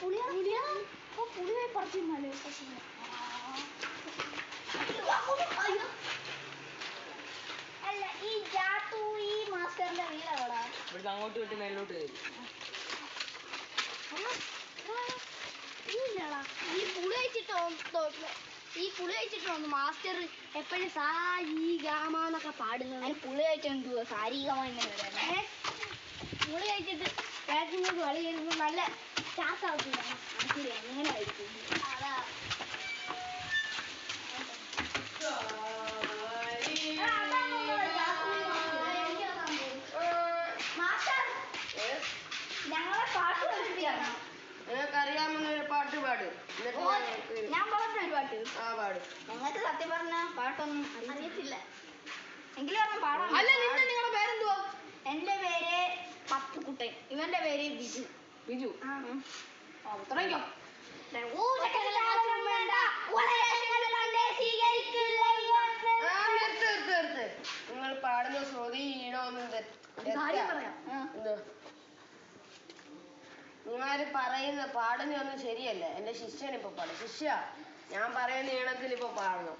പുളിയാണ്? പുളിയാണ് ഓ പുളി പോയി അയ്യോ അല്ല ഈ ജാത്തു ഈ മാസ്റ്ററിന്റെ വീട് എവിടാ? ഇവിടുന്ന് അങ്ങോട്ട് വിട്ട് മേലോട്ട് കയറി. ഇല്ലടാ. ഈ പുളി കഴിച്ചിട്ട് ഈ പുളി മാസ്റ്റർ എപ്പോഴും സാരി ഗാമ എന്നൊക്കെ പാടുന്നത്. അതിന് പുളി കഴിച്ചിട്ട് സാരി ഗാമ തന്നെ. പുളി കഴിച്ചിട്ട് ബാറ്റിംഗ് കൊണ്ട് കളി നല്ല നിനക്കറിയാമെന്ന ഒരു പാട്ട് പാട്. ഞാൻ ഒരു പാട്ട് ആ പാട് ഞങ്ങൾക്ക് സത്യം പറഞ്ഞ പാട്ടൊന്നും അറിയത്തില്ല എങ്കിലും ഒരെണ്ണം പാടാം അല്ല നിങ്ങളുടെ പേരെന്തുവാ? എന്റെ പേര് പത്തുക്കുട്ടൻ ഇവന്റെ പേര് ബിജു തുടങ്ങിക്കോ നിർത്ത് നിർത്ത് നിങ്ങൾ പാടുന്ന ശ്രുതി. എന്ത് നിങ്ങളാര് പറയുന്ന പാടുന്നൊന്നും ശരിയല്ല? എന്റെ ശിഷ്യൻ ഇപ്പൊ പാടും. ശിഷ്യ ഞാൻ പറയുന്ന ഈണത്തിൽ ഇപ്പൊ പാടണം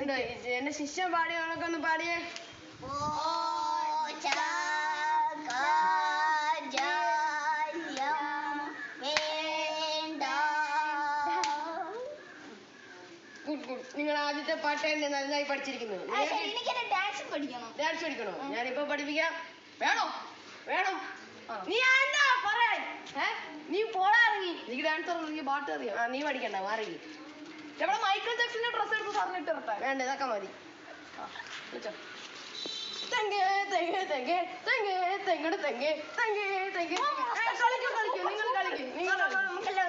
എന്റെ ശിഷ്യൻ പാടിയ കണക്ക് ഒന്ന് പാടിയേ. ഓ ഗുഡ് നിങ്ങൾ ആദ്യത്തെ പാട്ട് തന്നെ നന്നായി പഠിച്ചിരിക്കുന്നു. ഡാൻസ് പഠിക്കണം? ഡാൻസ് പഠിക്കണോ? ഞാനിപ്പോ പഠിപ്പിക്കാം. വേണോ? വേണോ? നീ എന്താ പറയാൻ. നീ പോടാ ഇറങ്ങി. നീ ഡാൻസ് ഇറങ്ങി പാട്ട് അറിയാം. ആ നീ പഠിക്കണ്ട മാറി. എവിടെ മൈക്കിൾ ജാക്സന്റെ ഡ്രസ് എടുത്ത് പറഞ്ഞിട്ട് ഇറട്ടാ വേണ്ട ഇതൊക്കെ മതി. തെങ്കേ വിളിച്ചോ. തെങ്ങ് തെങ്ങ് തെങ്ങ് തെങ്ങ് തെങ്ങട് തെങ്ങ് തെങ്ങ് തെങ്ങ്. കളിക്കും കളിക്കൂ. നിങ്ങൾ കളിക്കൂ നിങ്ങൾ നമുക്കെല്ലാം